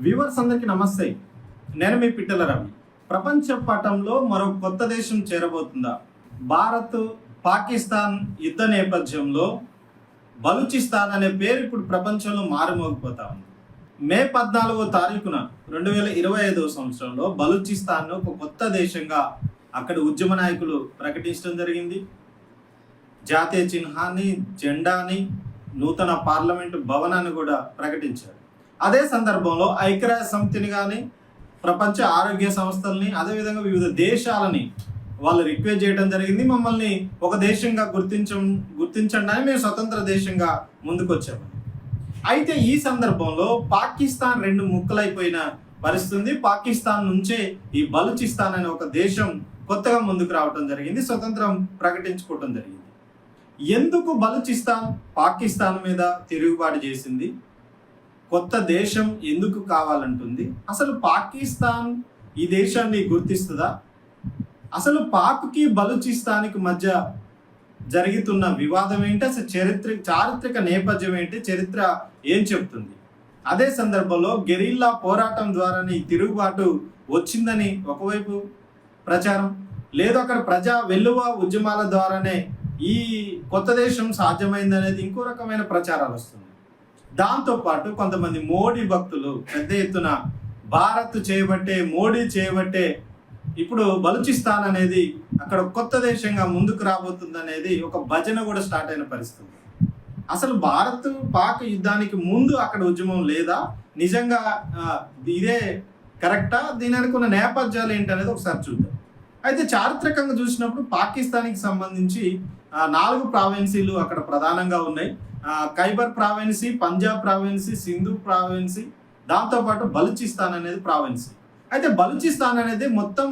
Viewers అందరికీ నమస్తే. నేను మీ పిట్టల రవి. ప్రపంచ పటంలో మరో కొత్త దేశం చేరబోతుందా? భారత్ పాకిస్తాన్ యుద్ధ నేపథ్యంలో బలూచిస్తాన్ అనే పేరు ఇప్పుడు ప్రపంచంలో మారుమోగిపోతా ఉంది. మే పద్నాలుగో తారీఖున రెండు వేల ఇరవై ఐదవ సంవత్సరంలో బలూచిస్తాన్ను ఒక కొత్త దేశంగా అక్కడ ఉద్యమ నాయకులు ప్రకటించడం జరిగింది. జాతీయ చిహ్నాన్ని జెండాని నూతన పార్లమెంటు భవనాన్ని కూడా ప్రకటించారు. అదే సందర్భంలో ఐక్యరాజ్య సమితిని కానీ ప్రపంచ ఆరోగ్య సంస్థల్ని అదేవిధంగా వివిధ దేశాలని వాళ్ళు రిక్వెస్ట్ చేయడం జరిగింది. మమ్మల్ని ఒక దేశంగా గుర్తించం గుర్తించండి అని మేము స్వతంత్ర దేశంగా ముందుకొచ్చాము అయితే ఈ సందర్భంలో పాకిస్తాన్ రెండు ముక్కలైపోయిన పరిస్థితి పాకిస్తాన్ నుంచే ఈ బలూచిస్తాన్ అనే ఒక దేశం కొత్తగా ముందుకు రావడం జరిగింది. స్వతంత్రం ప్రకటించుకోవడం జరిగింది. ఎందుకు బలూచిస్తాన్ పాకిస్తాన్ మీద తిరుగుబాటు చేసింది? కొత్త దేశం ఎందుకు కావాలంటుంది? అసలు పాకిస్తాన్ ఈ దేశాన్ని గుర్తిస్తుందా? అసలు పాక్కి బలుచిస్తానికి మధ్య జరుగుతున్న వివాదం ఏంటి? అసలు చరిత్ర చారిత్రక నేపథ్యం ఏంటి? చరిత్ర ఏం చెప్తుంది అదే సందర్భంలో గెరిల్లా పోరాటం ద్వారానే తిరుగుబాటు వచ్చిందని ఒకవైపు ప్రచారం లేదు అక్కడ ప్రజా వెల్లువ ఉద్యమాల ద్వారానే ఈ కొత్త దేశం సాధ్యమైందనేది ఇంకో రకమైన ప్రచారాలు వస్తుంది దాంతోపాటు కొంతమంది మోడీ భక్తులు పెద్ద ఎత్తున భారత్ చేయబట్టే మోడీ చేయబట్టే ఇప్పుడు బలూచిస్తాన్ అనేది అక్కడ కొత్త దేశంగా ముందుకు రాబోతుంది అనేది ఒక భజన కూడా స్టార్ట్ అయిన పరిస్థితి. అసలు భారత్ పాక్ యుద్ధానికి ముందు అక్కడ ఉద్యమం లేదా? నిజంగా ఇదే కరెక్టా? దీని అనుకున్న నేపథ్యాలు ఏంటనేది ఒకసారి చూద్దాం. అయితే చారిత్రకంగా చూసినప్పుడు పాకిస్తాన్కి సంబంధించి నాలుగు ప్రావిన్సీలు అక్కడ ప్రధానంగా ఉన్నాయి. ఖైబర్ ప్రావిన్సీ పంజాబ్ ప్రావిన్సీ సింధు ప్రావిన్సీ దాంతోపాటు బలూచిస్తాన్ అనేది ప్రావిన్సీ. అయితే బలూచిస్తాన్ అనేది మొత్తం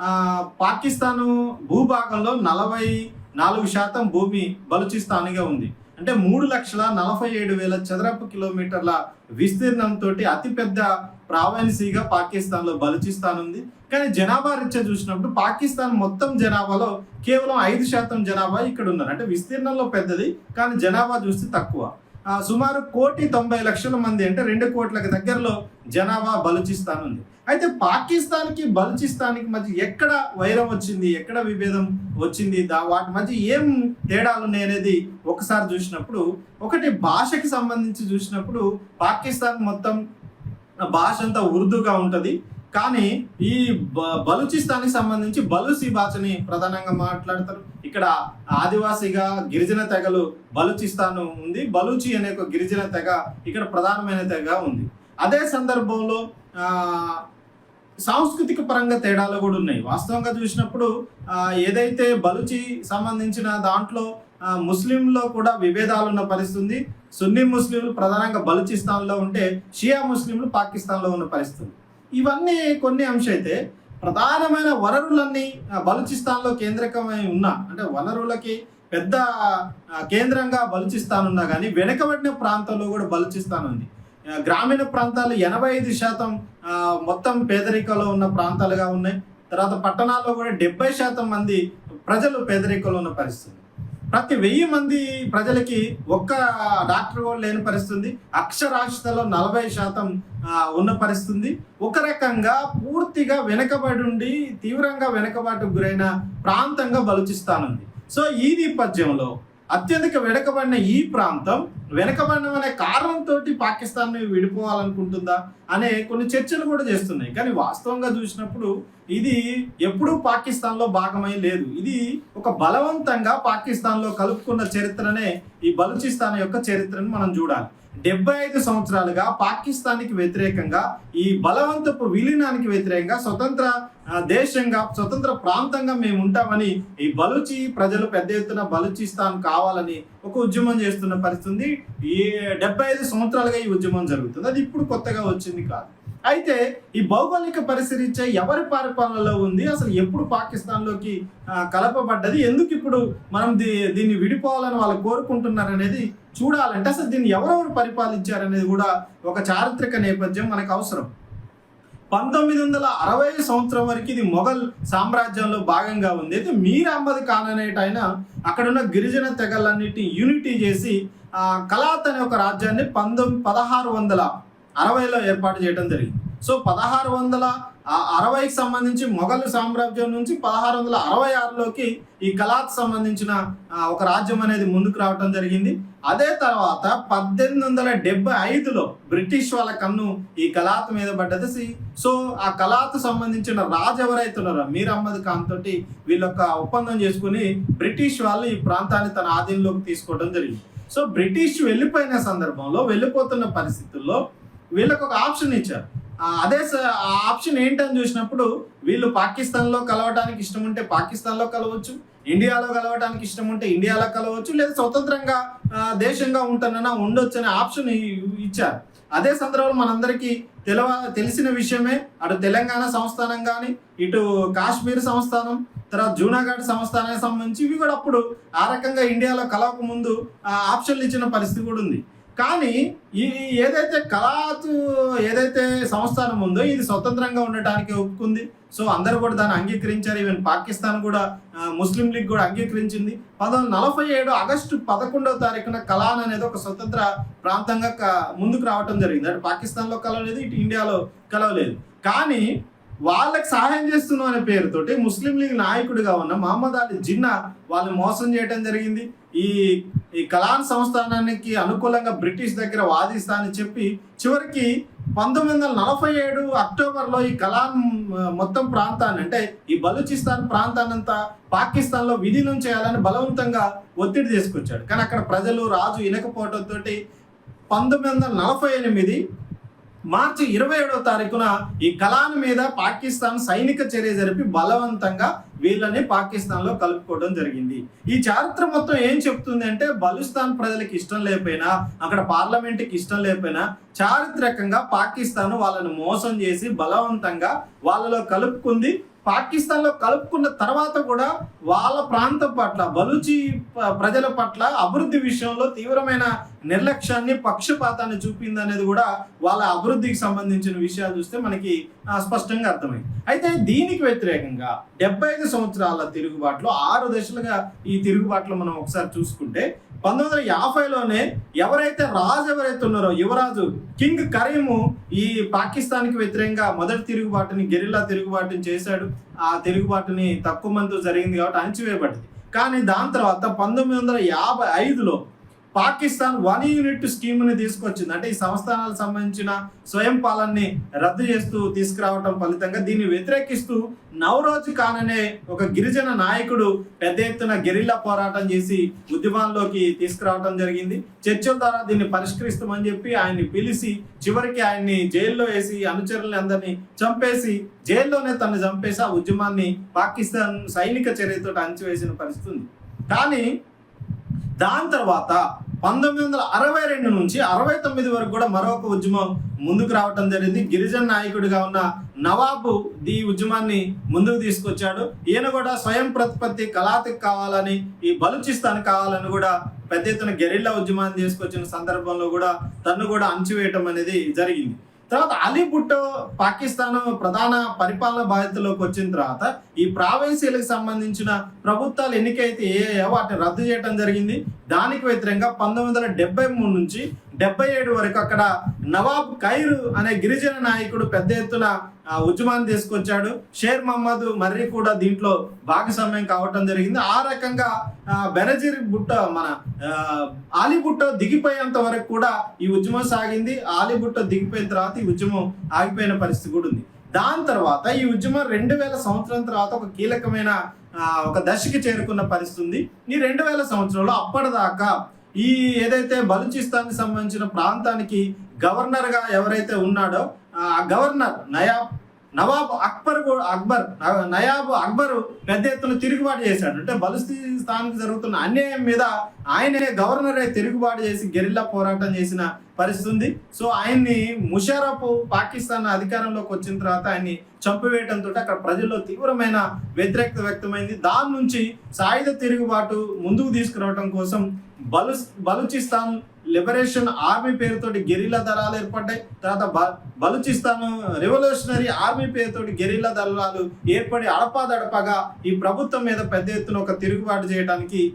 పాకిస్తాను పాకిస్తాన్ భూభాగంలో నలభై నాలుగు శాతం భూమి బలూచిస్తాన్గా ఉంది. అంటే మూడు లక్షల నలభై ఏడు వేల చదరపు కిలోమీటర్ల విస్తీర్ణంతో అతిపెద్ద ప్రావిన్సీగా పాకిస్తాన్లో బలూచిస్తాన్ ఉంది. కానీ జనాభా రీత్యా చూసినప్పుడు పాకిస్తాన్ మొత్తం జనాభాలో కేవలం ఐదు శాతం జనాభా ఇక్కడ ఉన్నారు. అంటే విస్తీర్ణంలో పెద్దది కానీ జనాభా చూస్తే తక్కువ. సుమారు కోటి తొంభై లక్షల మంది అంటే రెండు కోట్లకు దగ్గరలో జనాభా బలుచిస్తాన్ ఉంది. అయితే పాకిస్తాన్కి బలుచిస్తాన్కి మధ్య ఎక్కడ వైరం వచ్చింది ఎక్కడ విభేదం వచ్చింది దా వాటి మధ్య ఏం తేడాలు ఉన్నాయి అనేది ఒకసారి చూసినప్పుడు ఒకటి భాషకి సంబంధించి చూసినప్పుడు పాకిస్తాన్ మొత్తం భాష అంతా ఉర్దూగా ఉంటుంది. కానీ ఈ బ- బలూచిస్తాన్కి సంబంధించి బలూచి భాషని ప్రధానంగా మాట్లాడతారు. ఇక్కడ ఆదివాసిగా గిరిజన తెగలు బలూచిస్తాన్ ఉంది. బలూచి అనే ఒక గిరిజన తెగ ఇక్కడ ప్రధానమైన తెగ ఉంది. అదే సందర్భంలో సాంస్కృతిక పరంగా తేడాలు కూడా ఉన్నాయి. వాస్తవంగా చూసినప్పుడు ఏదైతే బలుచి సంబంధించిన దాంట్లో ముస్లింలో కూడా విభేదాలు ఉన్న పరిస్థితి ఉంది సున్నీ ముస్లింలు ప్రధానంగా బలూచిస్తాన్లో ఉంటే షియా ముస్లింలు పాకిస్తాన్లో ఉన్న పరిస్థితుంది. ఇవన్నీ కొన్ని అంశం అయితే ప్రధానమైన వనరులన్నీ బలుచిస్తాన్లో కేంద్రకమై ఉన్న అంటే వనరులకి పెద్ద కేంద్రంగా బలుచిస్తాన్ ఉన్నా కానీ వెనుకబడిన ప్రాంతాల్లో కూడా బలుచిస్తాన్ ఉంది. గ్రామీణ ప్రాంతాలు ఎనభై ఐదు శాతం మొత్తం పేదరికంలో ఉన్న ప్రాంతాలుగా ఉన్నాయి. తర్వాత పట్టణాల్లో కూడా డెబ్బై శాతం మంది ప్రజలు పేదరికంలో ఉన్న పరిస్థితి ప్రతి వెయ్యి మంది ప్రజలకి ఒక్క డాక్టర్ కూడా లేని పరిస్థితుంది. అక్షరాస్యతలో నలభై శాతం ఉన్న పరిస్థితుంది. ఒక రకంగా పూర్తిగా వెనకబడి ఉండి తీవ్రంగా వెనకబాటుకు గురైన ప్రాంతంగా బలుచిస్తానుంది. సో ఈ నేపథ్యంలో అత్యధిక వెనకబడిన ఈ ప్రాంతం వెనకబడిన అనే కారణంతో పాకిస్తాన్ విడిపోవాలనుకుంటుందా అనే కొన్ని చర్చలు కూడా చేస్తున్నాయి. కానీ వాస్తవంగా చూసినప్పుడు ఇది ఎప్పుడూ పాకిస్తాన్లో భాగమై లేదు. ఇది ఒక బలవంతంగా పాకిస్తాన్లో కలుపుకున్న చరిత్రనే ఈ బలూచిస్తాన్ యొక్క చరిత్రను మనం చూడాలి. డెబ్బై ఐదు సంవత్సరాలుగా పాకిస్తాన్కి వ్యతిరేకంగా ఈ బలవంతపు విలీనానికి వ్యతిరేకంగా స్వతంత్ర దేశంగా స్వతంత్ర ప్రాంతంగా మేము ఉంటామని ఈ బలుచి ప్రజలు పెద్ద ఎత్తున బలుచిస్తాన్ కావాలని ఒక ఉద్యమం చేస్తున్న పరిస్థితి ఈ డెబ్బై ఐదు సంవత్సరాలుగా ఈ ఉద్యమం జరుగుతుంది. అది ఇప్పుడు కొత్తగా వచ్చింది కాదు. అయితే ఈ భౌగోళిక పరిస్థితి ఎవరి పరిపాలనలో ఉంది? అసలు ఎప్పుడు పాకిస్తాన్లోకి కలపబడ్డది? ఎందుకు ఇప్పుడు మనం దీ దీన్ని విడిపోవాలని వాళ్ళు కోరుకుంటున్నారనేది చూడాలంటే అసలు దీన్ని ఎవరెవరు పరిపాలించారనేది కూడా ఒక చారిత్రక నేపథ్యం మనకు అవసరం. పంతొమ్మిది వందల అరవై సంవత్సరం వరకు ఇది మొఘల్ సామ్రాజ్యంలో భాగంగా ఉంది. అయితే మీర్ అహ్మద్ ఖాన్ అనేట ఆయన అక్కడున్న గిరిజన తెగలన్నిటి యూనిటీ చేసి కలాత్ అనే ఒక రాజ్యాన్ని పంతొమ్మిది పదహారు వందల అరవైలో ఏర్పాటు చేయడం జరిగింది. సో పదహారు వందల ఆ- అరవైకి సంబంధించి మొఘల్ సామ్రాజ్యం నుంచి పదహారు వందల అరవై ఆరులోకి ఈ కళాకు సంబంధించిన ఒక రాజ్యం అనేది ముందుకు రావటం జరిగింది. అదే తర్వాత పద్దెనిమిది వందల డెబ్బై ఐదులో బ్రిటిష్ వాళ్ళ కన్ను ఈ కళాత్ మీద పడ్డది. సి- సో ఆ కళాత్ సంబంధించిన రాజు ఎవరైతే ఉన్నారో మీర్ అహ్మద్ ఖాన్ తోటి వీళ్ళొక్క ఒప్పందం చేసుకుని బ్రిటిష్ వాళ్ళు ఈ ప్రాంతాన్ని తన ఆధీనంలోకి తీసుకోవడం జరిగింది. సో బ్రిటిష్ వెళ్ళిపోయిన సందర్భంలో వెళ్ళిపోతున్న పరిస్థితుల్లో వీళ్ళకు ఒక ఆప్షన్ ఇచ్చారు. అదే స- ఆ ఆప్షన్ ఏంటని చూసినప్పుడు వీళ్ళు పాకిస్తాన్లో కలవటానికి ఇష్టం ఉంటే పాకిస్తాన్లో కలవచ్చు ఇండియాలో కలవటానికి ఇష్టం ఉంటే ఇండియాలో కలవచ్చు లేదా స్వతంత్రంగా దేశంగా ఉంటానన్నా ఉండొచ్చు అనే ఆప్షన్ ఇచ్చారు. అదే సందర్భంలో మనందరికీ తెలవ తెలిసిన విషయమే అటు తెలంగాణ సంస్థానం కానీ ఇటు కాశ్మీర్ సంస్థానం తర్వాత జూనాగఢ్ సంస్థానానికి సంబంధించి ఇవి కూడా అప్పుడు ఆ రకంగా ఇండియాలో కలవక ముందు ఆ, ఆప్షన్లు ఇచ్చిన పరిస్థితి కూడా ఉంది. కానీ ఈ ఏదైతే కళాతు ఏదైతే సంస్థానం ఉందో ఇది స్వతంత్రంగా ఉండటానికి ఒప్పుకుంది. సో అందరూ కూడా దాన్ని అంగీకరించారు. ఈవెన్ పాకిస్తాన్ కూడా ముస్లిం లీగ్ కూడా అంగీకరించింది. పంతొమ్మిది నలభై ఏడు ఆగస్టు పదకొండవ తారీఖున కలాన్ అనేది ఒక స్వతంత్ర ప్రాంతంగా ముందుకు రావటం జరిగింది. అంటే పాకిస్తాన్లో కలవలేదు ఇటు ఇండియాలో కలవలేదు. కానీ వాళ్ళకి సహాయం చేస్తున్నాం అనే పేరుతోటి ముస్లిం లీగ్ నాయకుడిగా ఉన్న మహమ్మద్ అలీ జిన్నా వాళ్ళని మోసం చేయడం జరిగింది. ఈ ఈ కలాన్ సంస్థానానికి అనుకూలంగా బ్రిటిష్ దగ్గర వాదిస్తా అని చెప్పి చివరికి పంతొమ్మిది వందల నలభై ఏడు అక్టోబర్లో ఈ కలాన్ మొత్తం ప్రాంతాన్ని అంటే ఈ బలూచిస్తాన్ ప్రాంతాన్నంతా పాకిస్తాన్లో విలీనం చేయాలని బలవంతంగా ఒత్తిడి తీసుకొచ్చాడు. కానీ అక్కడ ప్రజలు రాజు వినకపోవడంతో పంతొమ్మిది వందల నలభై ఎనిమిది మార్చి ఇరవై ఏడవ తారీఖున ఈ కలాన్ మీద పాకిస్తాన్ సైనిక చర్య జరిపి బలవంతంగా వీళ్ళని పాకిస్తాన్లో కలుపుకోవడం జరిగింది. ఈ చారిత్ర మొత్తం ఏం చెప్తుంది అంటే బలుస్తాన్ ప్రజలకు ఇష్టం లేకపోయినా అక్కడ పార్లమెంట్కి ఇష్టం లేకపోయినా చారిత్రకంగా పాకిస్తాన్ వాళ్ళని మోసం చేసి బలవంతంగా వాళ్ళలో కలుపుకుంది పాకిస్తాన్లో కలుపుకున్న తర్వాత కూడా వాళ్ళ ప్రాంతం పట్ల బలూచి ప్రజల పట్ల అభివృద్ధి విషయంలో తీవ్రమైన నిర్లక్ష్యాన్ని పక్షపాతాన్ని చూపింది అనేది కూడా వాళ్ళ అభివృద్ధికి సంబంధించిన విషయాలు చూస్తే మనకి స్పష్టంగా అర్థమైంది. అయితే దీనికి వ్యతిరేకంగా డెబ్బై ఐదు సంవత్సరాల తిరుగుబాటులో ఆరు దశలుగా ఈ తిరుగుబాటులో మనం ఒకసారి చూసుకుంటే పంతొమ్మిది వందల యాభైలోనే ఎవరైతే రాజు ఎవరైతే ఉన్నారో యువరాజు కింగ్ కరీము ఈ పాకిస్తాన్కి వ్యతిరేకంగా మొదటి తిరుగుబాటుని గెరిల్లా తిరుగుబాటుని చేశాడు. ఆ తిరుగుబాటుని తక్కువ మందితో జరిగింది కాబట్టి అణచివేయబడింది. కానీ దాని తర్వాత పంతొమ్మిది వందల యాభై ఐదులో పాకిస్తాన్ వన్ యూనిట్ స్కీమ్ని తీసుకొచ్చింది. అంటే ఈ సంస్థానాలకు సంబంధించిన స్వయం పాలనని రద్దు చేస్తూ తీసుకురావటం ఫలితంగా దీన్ని వ్యతిరేకిస్తూ నవరోజ్ ఖాన్ అనే ఒక గిరిజన నాయకుడు పెద్ద ఎత్తున గెరిల్లా పోరాటం చేసి ఉద్యమాల్లోకి తీసుకురావడం జరిగింది. చర్చల ద్వారా దీన్ని పరిష్కరిస్తామని చెప్పి ఆయన్ని పిలిచి చివరికి ఆయన్ని జైల్లో వేసి అనుచరులని అందరినీ చంపేసి జైల్లోనే తను చంపేసి ఆ ఉద్యమాన్ని పాకిస్తాన్ సైనిక చర్యతో అణచివేసిన పరిస్థితి ఉంది. కానీ దాని తర్వాత పంతొమ్మిది వందల అరవై రెండు నుంచి అరవై తొమ్మిది వరకు కూడా మరొక ఉద్యమం ముందుకు రావటం జరిగింది. గిరిజన నాయకుడిగా ఉన్న నవాబు ఈ ఉద్యమాన్ని ముందుకు తీసుకొచ్చాడు. ఈయన కూడా స్వయం ప్రతిపత్తి కళాతికి కావాలని ఈ బలూచిస్తాన్ కావాలని కూడా పెద్ద ఎత్తున గెరిల్లా ఉద్యమాన్ని తీసుకొచ్చిన సందర్భంలో కూడా తను కూడా అణచివేయటం అనేది జరిగింది. తర్వాత అలీ భుట్టో పాకిస్తాన్ ప్రధాన పరిపాలన బాధ్యతలోకి వచ్చిన తర్వాత ఈ ప్రావేశీలకు సంబంధించిన ప్రభుత్వాలు ఎన్నికైతే ఏ వాటిని రద్దు చేయడం జరిగింది. దానికి వ్యతిరేకంగా పంతొమ్మిది వందల డెబ్బై మూడు నుంచి డెబ్బై ఏడు వరకు అక్కడ నవాబ్ ఖైర్ అనే గిరిజన నాయకుడు పెద్ద ఎత్తున ఉద్యమాన్ని తీసుకొచ్చాడు. షేర్ మహమ్మద్ మర్రి కూడా దీంట్లో భాగస్వామ్యం కావటం జరిగింది. ఆ రకంగా బెనజీర్ బుట్ట మన ఆలిబుట్ట దిగిపోయేంత వరకు కూడా ఈ ఉద్యమం సాగింది. ఆలిబుట్ట దిగిపోయిన తర్వాత ఈ ఉద్యమం ఆగిపోయిన పరిస్థితి కూడా ఉంది. దాని తర్వాత ఈ ఉద్యమం రెండు వేల సంవత్సరం తర్వాత ఒక కీలకమైన ఒక దశకి చేరుకున్న పరిస్థితి ఉంది. ఈ రెండు వేల సంవత్సరంలో అప్పటిదాకా ఈ ఏదైతే బలూచిస్తాన్ సంబంధించిన ప్రాంతానికి గవర్నర్గా ఎవరైతే ఉన్నాడో ఆ గవర్నర్ నయాబ్ నవాబ్ అక్బర్ కూడా అక్బర్ నయాబు నయాబ్ అక్బర్ పెద్ద ఎత్తున తిరుగుబాటు చేశాడు. అంటే బలుస్థాన్కి జరుగుతున్న అన్యాయం మీద ఆయనే గవర్నరే తిరుగుబాటు చేసి గెరిల్లా పోరాటం చేసిన పరిస్థితి ఉంది. సో ఆయన్ని ముషారఫ్ పాకిస్తాన్ అధికారంలోకి వచ్చిన తర్వాత ఆయన్ని చంపివేయడంతో అక్కడ ప్రజల్లో తీవ్రమైన వ్యతిరేకత వ్యక్తమైంది. దాని నుంచి సాయుధ తిరుగుబాటు ముందుకు తీసుకురావడం కోసం బలు బలూచిస్తాన్ లిబరేషన్ ఆర్మీ పేరుతోటి గెరిలా దళాలు ఏర్పడ్డాయి. తర్వాత బ- బలూచిస్తాన్ రెవల్యూషనరీ ఆర్మీ పేరుతోటి గెరిలా దళాలు ఏర్పడి అడపాదడపగా ఈ ప్రభుత్వం మీద పెద్ద ఎత్తున ఒక తిరుగుబాటు చేయడానికి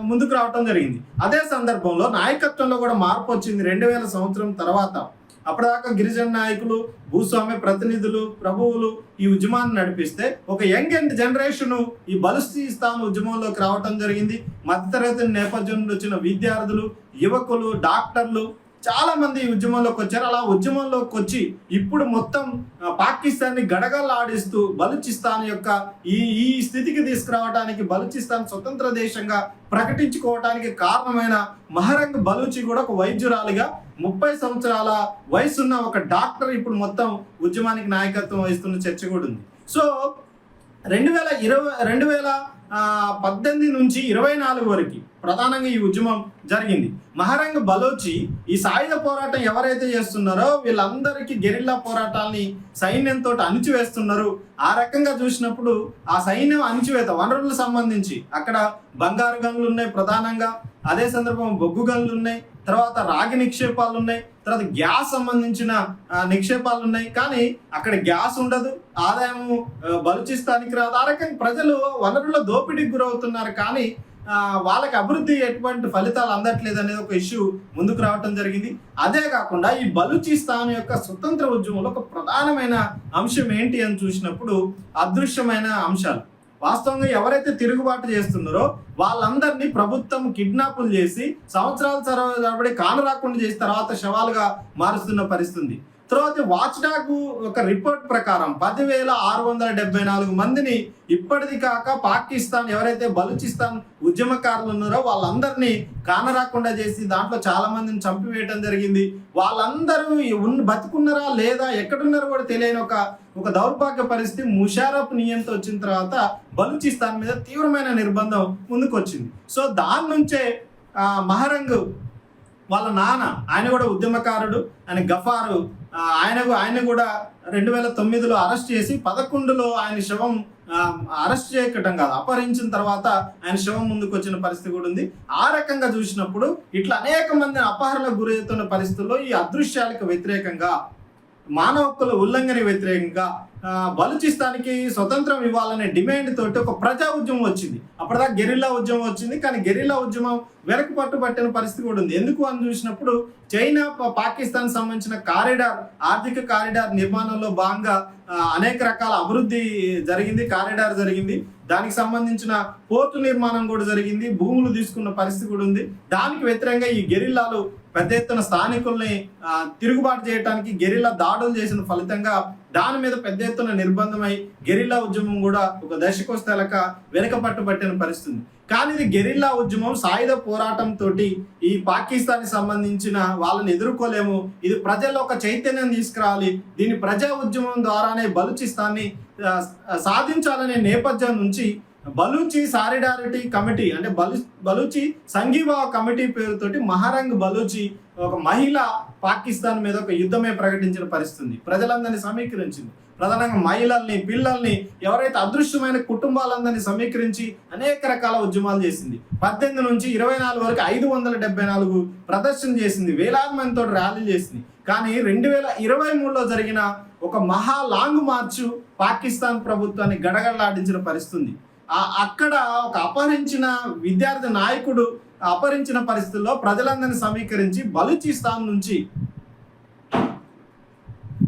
ముందుకు రావటం జరిగింది. అదే సందర్భంలో నాయకత్వంలో కూడా మార్పు వచ్చింది. రెండు వేల సంవత్సరం తర్వాత అప్పటిదాకా గిరిజన నాయకులు భూస్వామ్య ప్రతినిధులు ప్రభువులు ఈ ఉద్యమాన్ని నడిపిస్తే ఒక యంగ్ అండ్ జనరేషన్ ఈ బలుస్థిస్తాన్ ఉద్యమంలోకి రావటం జరిగింది. మధ్యతరగతి నేపథ్యం నుండి వచ్చిన విద్యార్థులు యువకులు డాక్టర్లు చాలా మంది ఉద్యమంలోకి వచ్చారు. అలా ఉద్యమంలోకి వచ్చి ఇప్పుడు మొత్తం పాకిస్తాన్ని గడగలాడిస్తూ బలూచిస్తాన్ యొక్క ఈ ఈ స్థితికి తీసుకురావడానికి బలూచిస్తాన్ స్వతంత్ర దేశంగా ప్రకటించుకోవడానికి కారణమైన మహరంగ్ బలూచి కూడా ఒక వైద్యురాలిగా ముప్పై సంవత్సరాల వయసున్న ఒక డాక్టర్ ఇప్పుడు మొత్తం ఉద్యమానికి నాయకత్వం వహిస్తున్న చర్చ కూడా ఉంది. సో రెండు వేల ఇరవై రెండు వేల పద్దెనిమిది నుంచి ఇరవై నాలుగు వరకు ప్రధానంగా ఈ ఉద్యమం జరిగింది. మహారంగ బలోచి ఈ సాయుధ పోరాటం ఎవరైతే చేస్తున్నారో వీళ్ళందరికీ గెరిల్లా పోరాటాల్ని సైన్యంతో అణిచివేస్తున్నారు. ఆ రకంగా చూసినప్పుడు ఆ సైన్యం అణిచివేత వనరులకు సంబంధించి అక్కడ బంగారు గనులు ఉన్నాయి ప్రధానంగా. అదే సందర్భం బొగ్గు గనులు ఉన్నాయి. తర్వాత రాగి నిక్షేపాలు ఉన్నాయి తర్వాత గ్యాస్ సంబంధించిన నిక్షేపాలు ఉన్నాయి. కానీ అక్కడ గ్యాస్ ఉండదు ఆదాయము బలుచిస్తానికి రాదు. ఆ రకంగా ప్రజలు వనరుల దోపిడీకి గురవుతున్నారు. కానీ వాళ్ళకి అభివృద్ధి ఎటువంటి ఫలితాలు అందట్లేదు అనేది ఒక ఇష్యూ ముందుకు రావటం జరిగింది. అదే కాకుండా ఈ బలూచిస్తాన్ యొక్క స్వతంత్ర ఉద్యమంలో ఒక ప్రధానమైన అంశం ఏంటి అని చూసినప్పుడు అదృశ్యమైన అంశాలు. వాస్తవంగా ఎవరైతే తిరుగుబాటు చేస్తున్నారో వాళ్ళందరినీ ప్రభుత్వం కిడ్నాపులు చేసి సంవత్సరాల తరబడి కాను రాకుండా చేసి తర్వాత శవాలుగా మారుస్తున్న పరిస్థితి తర్వాత వాచ్ డాగ్ ఒక రిపోర్ట్ ప్రకారం పదివేల ఆరు వందల డెబ్బై నాలుగు మందిని ఇప్పటిది కాక పాకిస్తాన్ ఎవరైతే బలూచిస్తాన్ ఉద్యమకారులు ఉన్నారో వాళ్ళందరినీ కానరాకుండా చేసి దాంట్లో చాలా మందిని చంపివేయటం జరిగింది. వాళ్ళందరూ ఉన్న బతుకున్నారా లేదా ఎక్కడున్నారో కూడా తెలియని ఒక ఒక దౌర్భాగ్య పరిస్థితి ముషారఫ్ నియంతో వచ్చిన తర్వాత బలూచిస్తాన్ మీద తీవ్రమైన నిర్బంధం ముందుకొచ్చింది. సో దాని నుంచే మహరంగ్ వాళ్ళ నాన్న ఆయన కూడా ఉద్యమకారుడు ఆయన గఫారు ఆయన ఆయన కూడా రెండు వేల తొమ్మిదిలో అరెస్ట్ చేసి పదకొండులో ఆయన శవం అరెస్ట్ చేయకటం కాదు అపహరించిన తర్వాత ఆయన శవం ముందుకు వచ్చిన పరిస్థితి కూడా ఉంది. ఆ రకంగా చూసినప్పుడు ఇట్లా అనేక మంది అపహరణకు గురవుతున్న పరిస్థితుల్లో ఈ అదృశ్యాలకు వ్యతిరేకంగా మానవ హక్కుల ఉల్లంఘన వ్యతిరేకంగా బలూచిస్తాన్కి స్వతంత్రం ఇవ్వాలనే డిమాండ్ తోటి ఒక ప్రజా ఉద్యమం వచ్చింది. అప్పటిదాకా గెరిల్లా ఉద్యమం వచ్చింది కానీ గెరిల్లా ఉద్యమం వెనక పట్టు పట్టిన పరిస్థితి కూడా ఉంది. ఎందుకు అని చూసినప్పుడు చైనా పాకిస్తాన్ సంబంధించిన కారిడార్ ఆర్థిక కారిడార్ నిర్మాణంలో భాగంగా అనేక రకాల అభివృద్ధి జరిగింది కారిడార్ జరిగింది. దానికి సంబంధించిన పోర్టు నిర్మాణం కూడా జరిగింది. భూములు తీసుకున్న పరిస్థితి కూడా ఉంది. దానికి వ్యతిరేకంగా ఈ గెరిల్లాలు పెద్ద ఎత్తున స్థానికుల్ని తిరుగుబాటు చేయడానికి గెరిల్లా దాడులు చేసిన ఫలితంగా దాని మీద పెద్ద ఎత్తున నిర్బంధమై గెరిల్లా ఉద్యమం కూడా ఒక దశకోస్తలక వెనక పట్టుబట్టిన పరిస్థితి కానీ ఇది గెరిల్లా ఉద్యమం సాయుధ పోరాటం తోటి ఈ పాకిస్తాన్ సంబంధించిన వాళ్ళని ఎదుర్కోలేము. ఇది ప్రజల్లో ఒక చైతన్యం తీసుకురావాలి దీని ప్రజా ఉద్యమం ద్వారానే బలుచిస్తాన్ని సాధించాలనే నేపథ్యం నుంచి బలూచి సారిడారిటీ కమిటీ అంటే బలు బలూచి సంఘీభావ కమిటీ పేరుతోటి మహారంగ్ బలూచి ఒక మహిళ పాకిస్తాన్ మీద ఒక యుద్ధమే ప్రకటించిన పరిస్థితి ప్రజలందరినీ సమీకరించింది. ప్రధానంగా మహిళల్ని పిల్లల్ని ఎవరైతే అదృశ్యమైన కుటుంబాలందరినీ సమీకరించి అనేక రకాల ఉద్యమాలు చేసింది. పద్దెనిమిది నుంచి ఇరవై నాలుగు వరకు ఐదు వందల డెబ్బై నాలుగు ప్రదర్శన చేసింది. వేలాది మందితో ర్యాలీ చేసింది. కానీ రెండు వేల ఇరవై మూడులో జరిగిన ఒక మహా లాంగ్ మార్చు పాకిస్తాన్ ప్రభుత్వాన్ని గడగడలాడించిన పరిస్థితి అక్కడ ఒక అపహరించిన విద్యార్థి నాయకుడు అపహరించిన పరిస్థితుల్లో ప్రజలందరినీ సమీకరించి బలూచిస్తాన్ నుంచి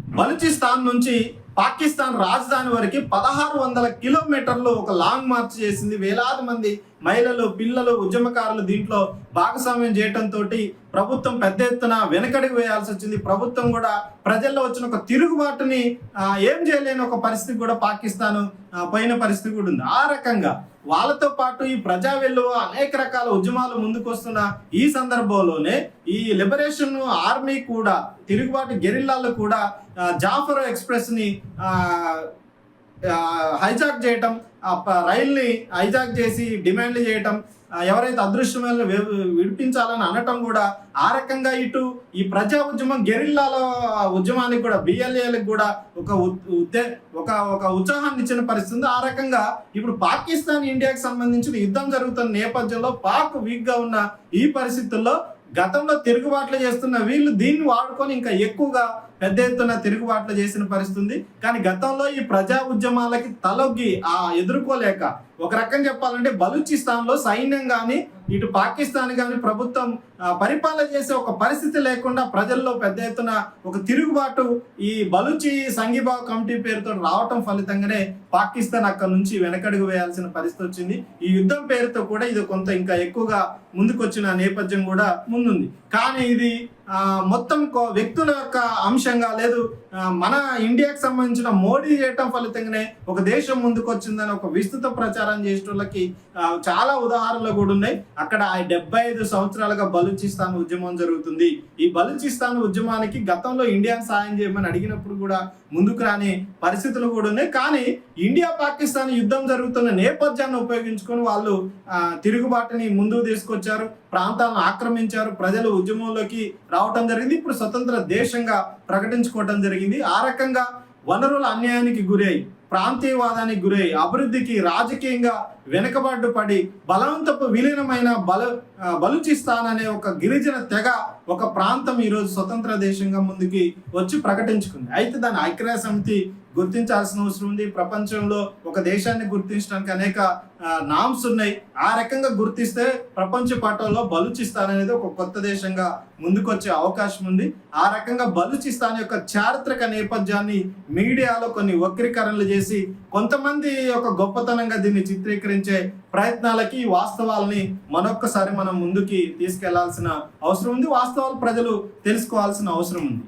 బలూచిస్తాన్ నుంచి పాకిస్తాన్ రాజధాని వరకు పదహారు వందల కిలోమీటర్లు ఒక లాంగ్ మార్చ్ చేసింది. వేలాది మంది మహిళలు పిల్లలు ఉద్యమకారులు దీంట్లో భాగస్వామ్యం చేయటంతో ప్రభుత్వం పెద్ద ఎత్తున వెనకడికి వేయాల్సి వచ్చింది. ప్రభుత్వం కూడా ప్రజల్లో వచ్చిన ఒక తిరుగుబాటుని ఏం చేయలేని ఒక పరిస్థితి కూడా పాకిస్తాన్ పోయిన పరిస్థితి కూడా ఉంది. ఆ రకంగా వాళ్ళతో పాటు ఈ ప్రజా వెల్లువ అనేక రకాల ఉద్యమాలు ముందుకొస్తున్న ఈ సందర్భంలోనే ఈ లిబరేషన్ ఆర్మీ కూడా తిరుగుబాటు గెరిల్లాలు కూడా జాఫర్ ఎక్స్ప్రెస్ని ఆ, హైజాక్ చేయటం ఆ ప- రైల్ని హైజాక్ చేసి డిమాండ్లు చేయటం ఎవరైతే అదృశ్యమైన విడిపించాలని అనటం కూడా ఆ రకంగా ఇటు ఈ ప్రజా ఉద్యమం గెరిల్లాల ఉద్యమానికి కూడా బిఎల్ఏలకు కూడా ఒక ఉద్దే ఒక ఒక ఉత్సాహాన్ని ఇచ్చిన పరిస్థితి ఉంది. ఆ రకంగా ఇప్పుడు పాకిస్తాన్ ఇండియాకి సంబంధించిన యుద్ధం జరుగుతున్న నేపథ్యంలో పాక్ వీక్గా ఉన్న ఈ పరిస్థితుల్లో గతంలో తిరుగుబాట్లు చేస్తున్న వీళ్ళు దీన్ని వాడుకొని ఇంకా ఎక్కువగా పెద్ద ఎత్తున తిరుగుబాట్లు చేసిన పరిస్థితి ఉంది. కానీ గతంలో ఈ ప్రజా ఉద్యమాలకి తలొగ్గి ఆ ఎదుర్కోలేక ఒక రకం చెప్పాలంటే బలూచిస్తాన్లో సైన్యం కానీ ఇటు పాకిస్తాన్ కానీ ప్రభుత్వం పరిపాలన చేసే ఒక పరిస్థితి లేకుండా ప్రజల్లో పెద్ద ఎత్తున ఒక తిరుగుబాటు ఈ బలూచి సంఘీభావ కమిటీ పేరుతో రావటం ఫలితంగానే పాకిస్తాన్ అక్కడ నుంచి వెనకడుగు వేయాల్సిన పరిస్థితి వచ్చింది. ఈ యుద్ధం పేరుతో కూడా ఇది కొంత ఇంకా ఎక్కువగా ముందుకొచ్చిన నేపథ్యం కూడా ముందుంది. కానీ ఇది మొత్తం వ్యక్తుల యొక్క అంశంగా లేదు. మన ఇండియాకి సంబంధించిన మోడీ చేయటం ఫలితంగానే ఒక దేశం ముందుకొచ్చిందని ఒక విస్తృత ప్రచారం చేసేటోళ్ళకి వాళ్ళకి చాలా ఉదాహరణలు కూడా ఉన్నాయి. అక్కడ ఆ డెబ్బై ఐదు సంవత్సరాలుగా బలూచిస్తాన్ ఉద్యమం జరుగుతుంది. ఈ బలూచిస్తాన్ ఉద్యమానికి గతంలో ఇండియా సాయం చేయమని అడిగినప్పుడు కూడా ముందుకు రాని పరిస్థితులు కూడా ఉన్నాయి. కానీ ఇండియా పాకిస్తాన్ యుద్ధం జరుగుతున్న నేపథ్యాన్ని ఉపయోగించుకొని వాళ్ళు తిరుగుబాటుని ముందుకు తీసుకొచ్చారు ప్రాంతాలను ఆక్రమించారు ప్రజలు ఉద్యమంలోకి రావటం జరిగింది. ఇప్పుడు స్వతంత్ర దేశంగా ప్రకటించుకోవటం జరిగింది. ఆ రకంగా వనరుల అన్యాయానికి గురై ప్రాంతీయవాదానికి గురై అభివృద్ధికి రాజకీయంగా వెనుకబాటు పడి బలవంతపు విలీనమైన బల బలుచిస్తాన్ బలూచిస్తాన్ అనే ఒక గిరిజన తెగ ఒక ప్రాంతం ఈరోజు స్వతంత్ర దేశంగా ముందుకి వచ్చి ప్రకటించుకుంది. అయితే దాని ఐక్యరాజ్య సమితి గుర్తించాల్సిన అవసరం ఉంది. ప్రపంచంలో ఒక దేశాన్ని గుర్తించడానికి అనేక నామ్స్ ఉన్నాయి. ఆ రకంగా గుర్తిస్తే ప్రపంచ పటంలో బలూచిస్తాన్ అనేది ఒక కొత్త దేశంగా ముందుకొచ్చే అవకాశం ఉంది. ఆ రకంగా బలూచిస్తాన్ యొక్క చారిత్రక నేపథ్యాన్ని మీడియాలో కొన్ని వక్రీకరణలు చేసి కొంతమంది ఒక గొప్పతనంగా దీన్ని చిత్రీకరించే ప్రయత్నాలకి వాస్తవాలని మరొక్కసారి మనం ముందుకి తీసుకెళ్ళాల్సిన అవసరం ఉంది. వాస్తవాలు ప్రజలు తెలుసుకోవాల్సిన అవసరం ఉంది.